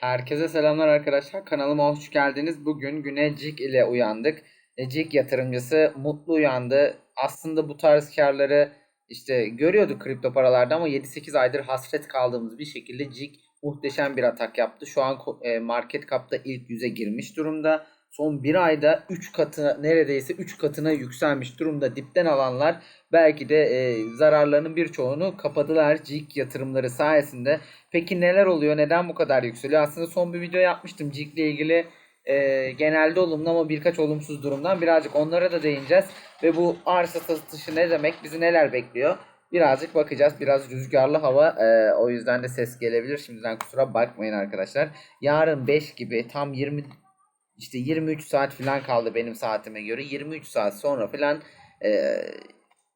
Herkese selamlar arkadaşlar. Kanalıma hoş geldiniz. Bugün güne CIG ile uyandık. E, CIG yatırımcısı mutlu uyandı. Aslında bu tarz karları işte görüyorduk kripto paralarda ama 7-8 aydır hasret kaldığımız bir şekilde CIG muhteşem bir atak yaptı. Şu an e, market cap'ta ilk yüze girmiş durumda. Son bir ayda 3 katına neredeyse 3 katına yükselmiş durumda. Dipten alanlar belki de e, zararlarının birçoğunu kapadılar CIG yatırımları sayesinde. Peki neler oluyor? Neden bu kadar yükseliyor? Aslında son bir video yapmıştım CIG ile ilgili e, genelde olumlu ama birkaç olumsuz durumdan birazcık onlara da değineceğiz. Ve bu arsa satışı ne demek? Bizi neler bekliyor? Birazcık bakacağız. Biraz rüzgarlı hava. e, o yüzden de ses gelebilir. Şimdiden kusura bakmayın arkadaşlar. Yarın 5 gibi tam 20 işte 23 saat falan kaldı benim saatime göre. 23 saat sonra falan e,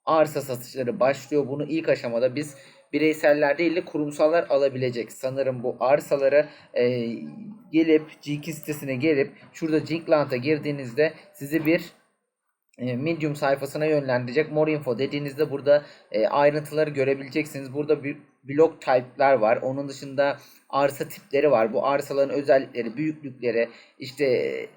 arsa satışları başlıyor. Bunu ilk aşamada biz bireyseller değil de kurumsallar alabilecek. Sanırım bu arsaları e, gelip GK sitesine gelip şurada Jinkland'a girdiğinizde sizi bir Medium sayfasına yönlendirecek. More info dediğinizde burada e, ayrıntıları görebileceksiniz. Burada bir blok type'lar var. Onun dışında arsa tipleri var. Bu arsaların özellikleri, büyüklükleri, işte e,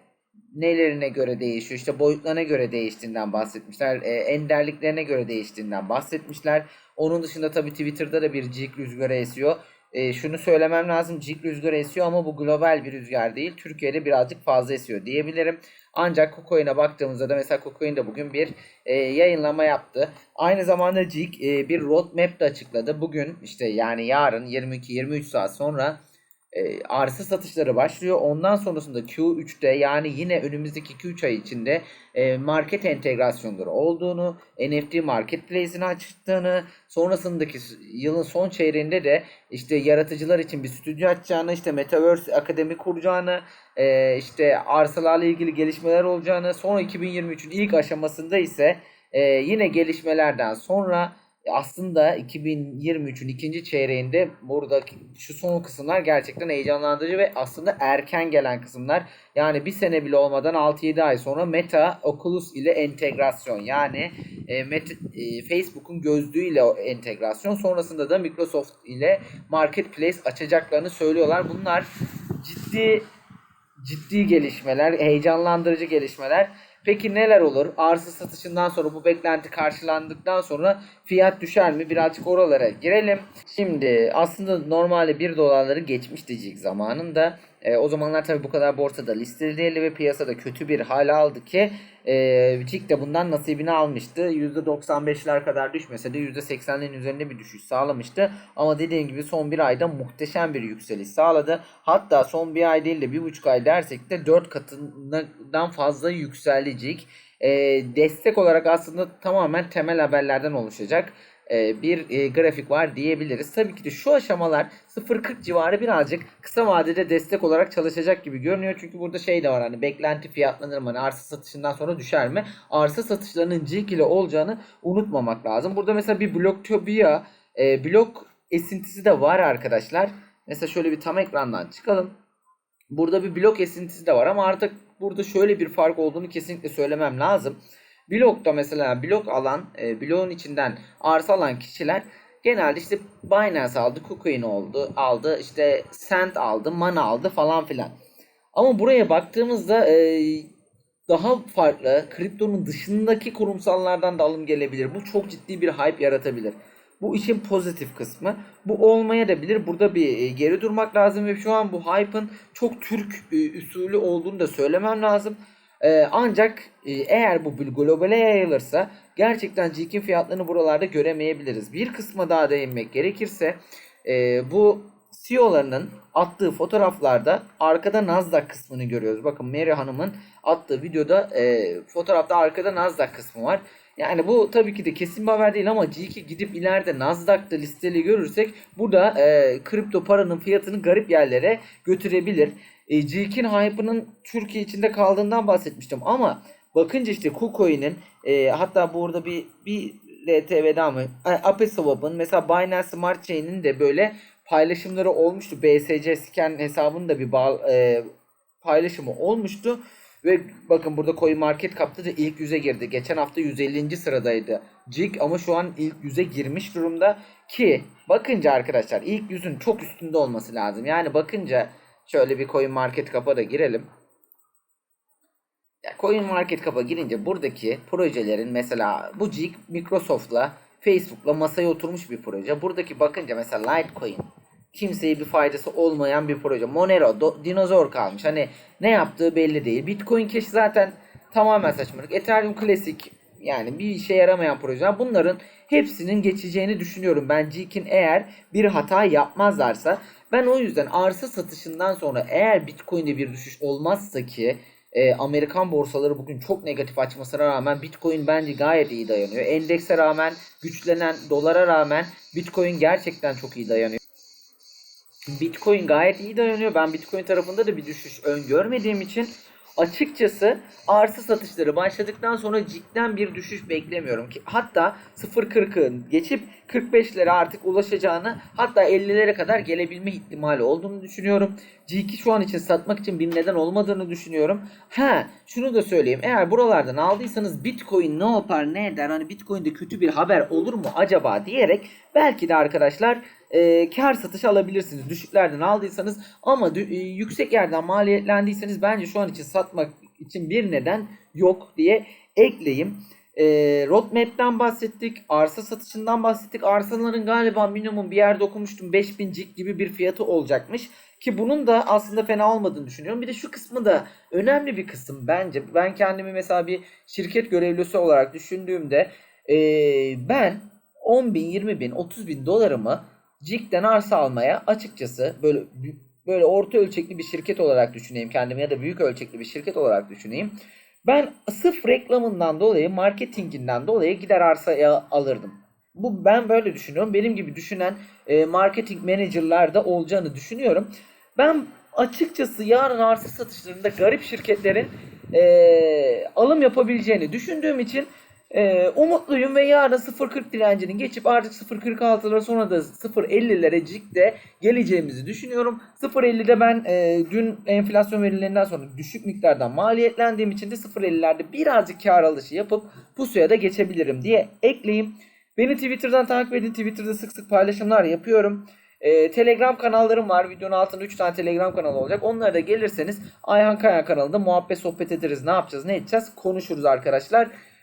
nelerine göre değişiyor. İşte boyutlarına göre değiştiğinden bahsetmişler. E, enderliklerine göre değiştiğinden bahsetmişler. Onun dışında tabii Twitter'da da bir cik rüzgarı esiyor. E, şunu söylemem lazım. Cik rüzgarı esiyor ama bu global bir rüzgar değil. Türkiye'de birazcık fazla esiyor diyebilirim. Ancak KuCoin'e baktığımızda da mesela KuCoin de bugün bir e, yayınlama yaptı. Aynı zamanda Cik e, bir roadmap de açıkladı. Bugün işte yani yarın 22-23 saat sonra e, arsa satışları başlıyor. Ondan sonrasında Q3'te yani yine önümüzdeki Q3 ay içinde e, market entegrasyonları olduğunu, NFT marketplace'ini açtığını, sonrasındaki yılın son çeyreğinde de işte yaratıcılar için bir stüdyo açacağını, işte Metaverse Akademi kuracağını, e, işte arsalarla ilgili gelişmeler olacağını, sonra 2023'ün ilk aşamasında ise yine gelişmelerden sonra aslında 2023'ün ikinci çeyreğinde burada şu son kısımlar gerçekten heyecanlandırıcı ve aslında erken gelen kısımlar. Yani bir sene bile olmadan 6-7 ay sonra Meta Oculus ile entegrasyon yani e, Meta, e, Facebook'un gözlüğüyle entegrasyon sonrasında da Microsoft ile Marketplace açacaklarını söylüyorlar. Bunlar ciddi ciddi gelişmeler, heyecanlandırıcı gelişmeler. Peki neler olur? Arsa satışından sonra bu beklenti karşılandıktan sonra fiyat düşer mi? Birazcık oralara girelim. Şimdi aslında normalde 1 dolarları geçmişti CIG zamanında. E, o zamanlar tabii bu kadar borsada listeli değildi ve piyasada kötü bir hal aldı ki e, CIG de bundan nasibini almıştı. %95'ler kadar düşmese de %80'lerin üzerinde bir düşüş sağlamıştı. Ama dediğim gibi son bir ayda muhteşem bir yükseliş sağladı. Hatta son bir ay değil de bir buçuk ay dersek de 4 katından fazla yükseldi CIG. E, destek olarak aslında tamamen temel haberlerden oluşacak bir e, grafik var diyebiliriz. Tabii ki de şu aşamalar 0.40 civarı birazcık kısa vadede destek olarak çalışacak gibi görünüyor. Çünkü burada şey de var hani beklenti fiyatlanır mı? Hani arsa satışından sonra düşer mi? Arsa satışlarının cik ile olacağını unutmamak lazım. Burada mesela bir bloktopia e, blok esintisi de var arkadaşlar. Mesela şöyle bir tam ekrandan çıkalım. Burada bir blok esintisi de var ama artık burada şöyle bir fark olduğunu kesinlikle söylemem lazım. Blokta mesela blok alan, e, bloğun içinden arsa alan kişiler genelde işte Binance aldı, KuCoin oldu, aldı, işte Cent aldı, Mana aldı falan filan. Ama buraya baktığımızda e, daha farklı, kriptonun dışındaki kurumsallardan da alım gelebilir. Bu çok ciddi bir hype yaratabilir. Bu işin pozitif kısmı. Bu olmaya da bilir. Burada bir e, geri durmak lazım ve şu an bu hype'ın çok Türk e, usulü olduğunu da söylemem lazım. Ee, ancak e, eğer bu globale yayılırsa gerçekten CIG'in fiyatlarını buralarda göremeyebiliriz. Bir kısma daha değinmek gerekirse e, bu CEO'larının attığı fotoğraflarda arkada Nasdaq kısmını görüyoruz. Bakın Mary Hanım'ın attığı videoda e, fotoğrafta arkada Nasdaq kısmı var. Yani bu tabii ki de kesin bir haber değil ama G2 gidip ileride Nasdaq'ta listeli görürsek bu da e, kripto paranın fiyatını garip yerlere götürebilir. E, G2'nin hype'ının Türkiye içinde kaldığından bahsetmiştim ama bakınca işte KuCoin'in e, hatta burada bir bir LTV'den mı? Apeswap'ın mesela Binance Smart Chain'in de böyle paylaşımları olmuştu. BSC scan hesabının da bir bağ, e, paylaşımı olmuştu. Ve bakın burada Coin Market Cap'ta da ilk yüze girdi. Geçen hafta 150. sıradaydı. Jig ama şu an ilk yüze girmiş durumda. Ki bakınca arkadaşlar ilk yüzün çok üstünde olması lazım. Yani bakınca Şöyle bir Coin Market Cap'a da girelim. Ya Coin Market Cap'a girince buradaki projelerin mesela bu Jig Microsoft'la Facebook'la masaya oturmuş bir proje. Buradaki bakınca mesela Litecoin kimseye bir faydası olmayan bir proje. Monero do- dinozor kalmış. Hani ne yaptığı belli değil. Bitcoin Cash zaten tamamen saçmalık. Ethereum Classic yani bir işe yaramayan projeler. Bunların hepsinin geçeceğini düşünüyorum. Ben Jig'in eğer bir hata yapmazlarsa ben o yüzden arsa satışından sonra eğer Bitcoin'de bir düşüş olmazsa ki e, Amerikan borsaları bugün çok negatif açmasına rağmen Bitcoin bence gayet iyi dayanıyor. Endekse rağmen güçlenen dolara rağmen Bitcoin gerçekten çok iyi dayanıyor. Bitcoin gayet iyi dayanıyor. Ben Bitcoin tarafında da bir düşüş öngörmediğim için açıkçası arsa satışları başladıktan sonra cidden bir düşüş beklemiyorum ki hatta 0.40'ın geçip 45'lere artık ulaşacağını hatta 50'lere kadar gelebilme ihtimali olduğunu düşünüyorum. G2 şu an için satmak için bir neden olmadığını düşünüyorum. Ha şunu da söyleyeyim. Eğer buralardan aldıysanız Bitcoin ne yapar ne eder hani Bitcoin'de kötü bir haber olur mu acaba diyerek belki de arkadaşlar e, kar satışı alabilirsiniz. Düşüklerden aldıysanız ama e, yüksek yerden maliyetlendiyseniz bence şu an için satmak için bir neden yok diye ekleyeyim. E, roadmap'ten bahsettik. Arsa satışından bahsettik. Arsaların galiba minimum bir yerde okumuştum 5000 cik gibi bir fiyatı olacakmış. Ki bunun da aslında fena olmadığını düşünüyorum. Bir de şu kısmı da önemli bir kısım bence. Ben kendimi mesela bir şirket görevlisi olarak düşündüğümde e, ben 10 bin, 20 bin, 30 bin dolarımı Cik'ten arsa almaya açıkçası böyle böyle orta ölçekli bir şirket olarak düşüneyim kendimi ya da büyük ölçekli bir şirket olarak düşüneyim. Ben sırf reklamından dolayı, marketinginden dolayı gider arsaya alırdım. Bu ben böyle düşünüyorum. Benim gibi düşünen e, marketing manager'lar da olacağını düşünüyorum. Ben açıkçası yarın arsa satışlarında garip şirketlerin e, alım yapabileceğini düşündüğüm için ee, umutluyum ve yarın 0.40 direncinin geçip artık 0.46'lara sonra da 0.50'lere cikte geleceğimizi düşünüyorum. 0.50'de ben e, dün enflasyon verilerinden sonra düşük miktardan maliyetlendiğim için de 0.50'lerde birazcık kar alışı yapıp pusuya da geçebilirim diye ekleyeyim. Beni Twitter'dan takip edin. Twitter'da sık sık paylaşımlar yapıyorum. Ee, Telegram kanallarım var. Videonun altında 3 tane Telegram kanalı olacak. Onlara da gelirseniz Ayhan Kaya kanalında muhabbet sohbet ederiz. Ne yapacağız, ne edeceğiz konuşuruz arkadaşlar.